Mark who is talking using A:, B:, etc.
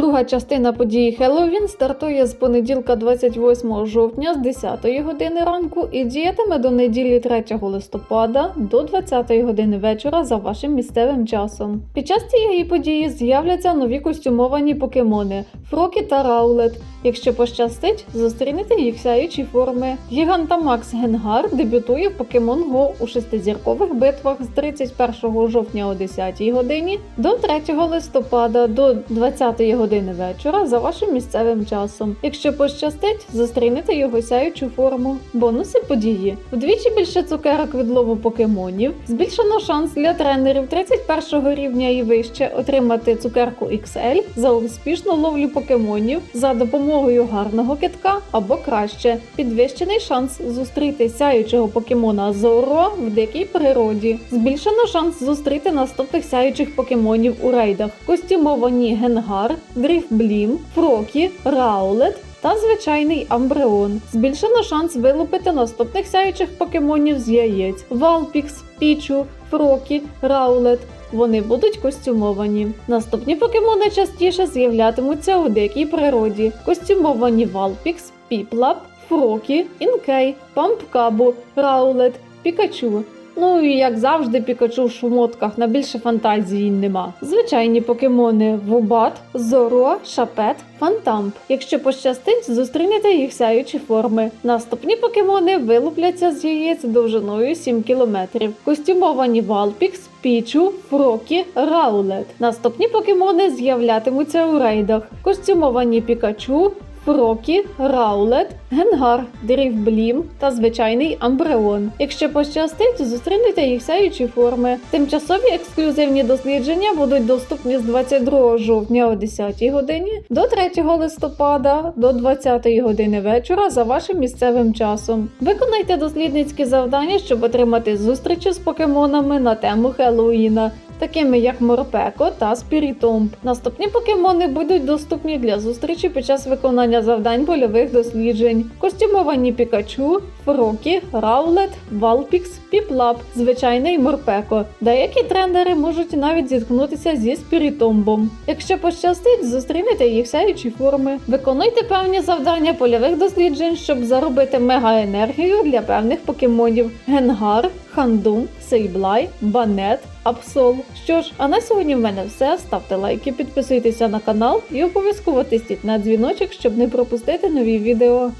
A: Друга частина події Хеллоуін стартує з понеділка 28 жовтня з 10 години ранку і діятиме до неділі 3 листопада до 20 години вечора за вашим місцевим часом. Під час цієї події з'являться нові костюмовані покемони Фрокі та Раулет. Якщо пощастить, зустрінете їх сяючі форми. Гігантамакс Генгар дебютує в Pokemon Go у шестизіркових битвах з 31 жовтня о 10 годині до 3 листопада до 20 години вечора за вашим місцевим часом. Якщо пощастить, зустрінете його сяючу форму. Бонуси події. Вдвічі більше цукерок від лову покемонів. Збільшено шанс для тренерів 31 рівня і вище отримати цукерку XL за успішну ловлю покемонів за допомогою гарного китка або краще. Підвищений шанс зустріти сяючого покемона Зоро в дикій природі. Збільшено шанс зустріти наступних сяючих покемонів у рейдах: костюмовані Генгар, Дріфблім, Фрокі, Раулет. Та звичайний амбреон. Збільшено шанс вилупити наступних сяючих покемонів з яєць: Валпікс, Пічу, Фрокі, Раулет. Вони будуть костюмовані. Наступні покемони частіше з'являтимуться у дикій природі. Костюмовані Валпікс, Піплап, Фрокі, Інкей, Пампкабу, Раулет, Пікачу. Ну і як завжди, Пікачу в шмотках на більше фантазії нема. Звичайні покемони Вубат, Зоро, Шапет, Фантамп. Якщо пощастить, зустрінете їх сяючі форми. Наступні покемони вилупляться з яєць довжиною 7 км. Костюмовані Валпікс, Пічу, Фрокі, Раулет. Наступні покемони з'являтимуться у рейдах. Костюмовані Пікачу, Фрокі, Раулет, Генгар, Дрівблім та звичайний Амбреон. Якщо пощастить, зустрінете їх сяючі форми. Тимчасові ексклюзивні дослідження будуть доступні з 22 жовтня о 10 годині до 3 листопада до 20 години вечора за вашим місцевим часом. Виконайте дослідницькі завдання, щоб отримати зустрічі з покемонами на тему Хеллоуіна такими як Морпеко та Спірітомб. Наступні покемони будуть доступні для зустрічі під час виконання завдань польових досліджень. Костюмовані Пікачу, Фрокі, Раулет, Валпікс, Піплап, звичайний Морпеко. Деякі тренери можуть навіть зіткнутися зі Спірітомбом. Якщо пощастить, зустрінете їх сяючі форми. Виконуйте певні завдання польових досліджень, щоб заробити мегаенергію для певних покемонів: Генгар, Хандум, Сейблай, Банет, Апсол. Що ж, а на сьогодні в мене все. Ставте лайки, підписуйтеся на канал і обов'язково тисніть на дзвіночок, щоб не пропустити нові відео.